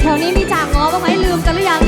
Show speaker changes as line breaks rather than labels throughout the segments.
แถวนี้มีจ่างง้อบ้างไหมลืมกันหรือยัง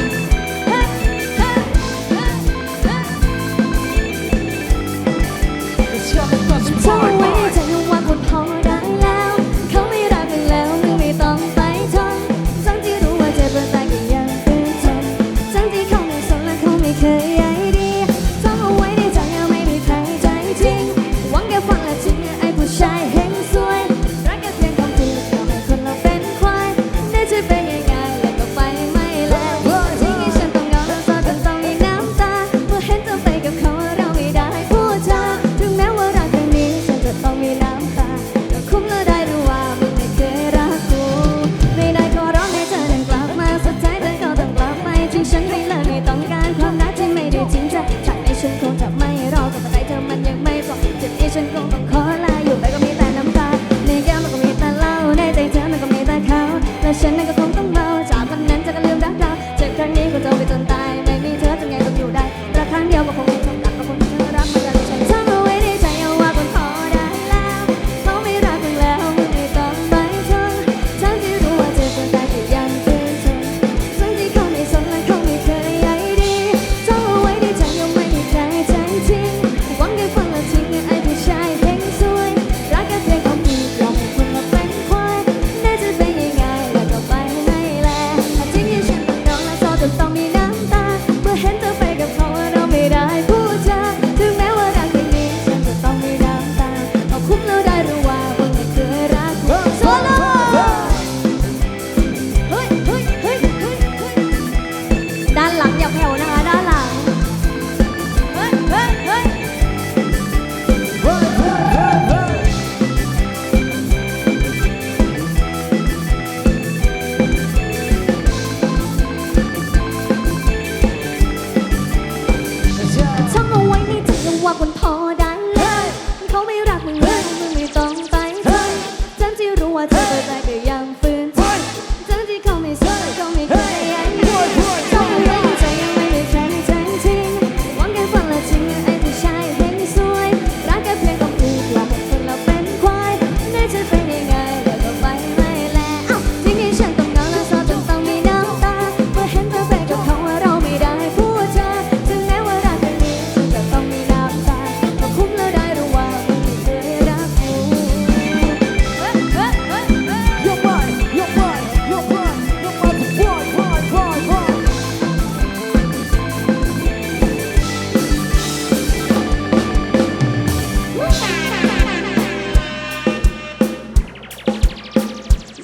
ว่าคนณพ่อ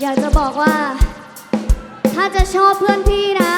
อยากจะบอกว่า ถ้าจะชอบเพื่อนพี่นะ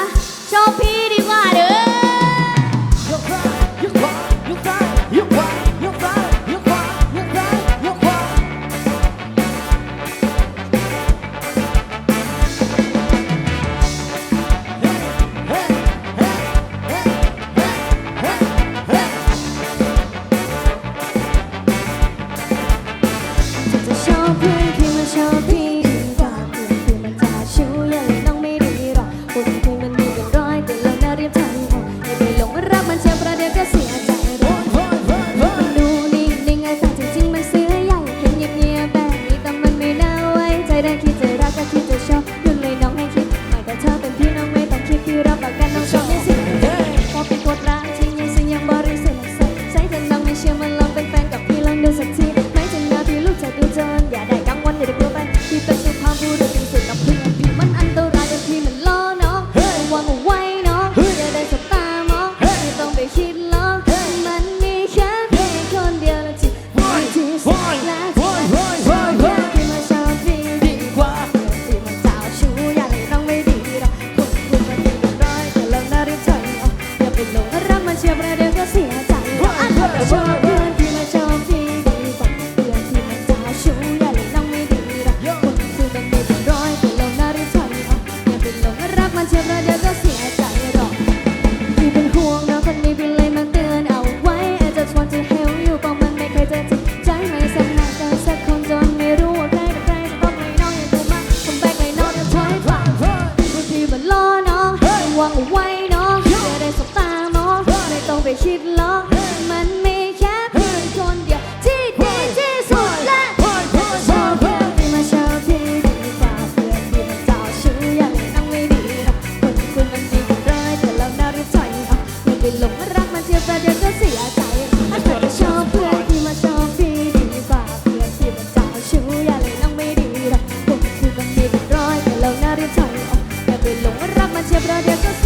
da da เจ็